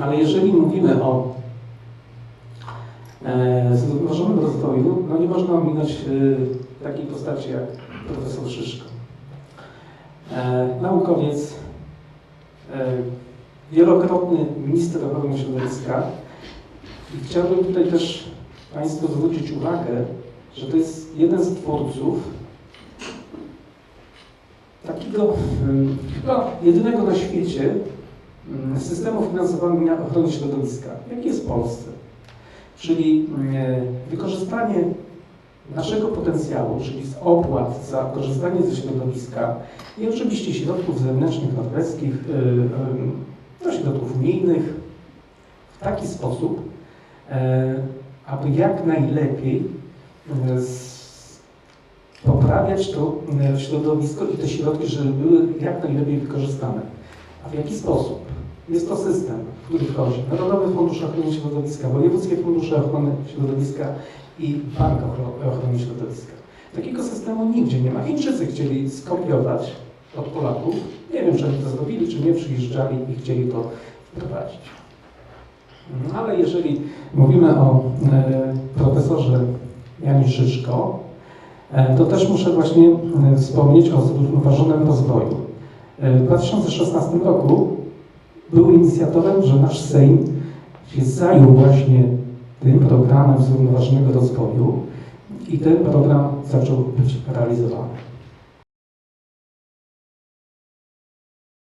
ale jeżeli mówimy o e, zrównoważonym rozwoju, no nie można ominąć e, takiej postaci jak profesor Szyszko. E, naukowiec, wielokrotny minister ochrony środowiska i chciałbym tutaj też Państwu zwrócić uwagę, że to jest jeden z twórców takiego mm, chyba jedynego na świecie systemu finansowania ochrony środowiska, jaki jest w Polsce. Czyli mm, wykorzystanie naszego potencjału, czyli z opłat za korzystanie ze środowiska i oczywiście środków zewnętrznych, norweskich, yy, yy, no, środków unijnych w taki sposób, e, aby jak najlepiej e, poprawiać to e, środowisko i te środki, żeby były jak najlepiej wykorzystane. A w jaki sposób? Jest to system, w który wchodzi Narodowy Fundusz Ochrony Środowiska, Wojewódzkie Fundusze Ochrony Środowiska i Bank Ochro- Ochrony Środowiska. Takiego systemu nigdzie nie ma. Chińczycy chcieli skopiować od Polaków. Nie wiem, czy oni to zrobili, czy nie, przyjeżdżali i chcieli to wprowadzić. No, Ale jeżeli mówimy o e, profesorze Janie Szyszko, e, to też muszę właśnie e, wspomnieć o zrównoważonym rozwoju. E, w 2016 roku był inicjatorem, że nasz Sejm się zajął właśnie tym programem zrównoważonego rozwoju i ten program zaczął być realizowany.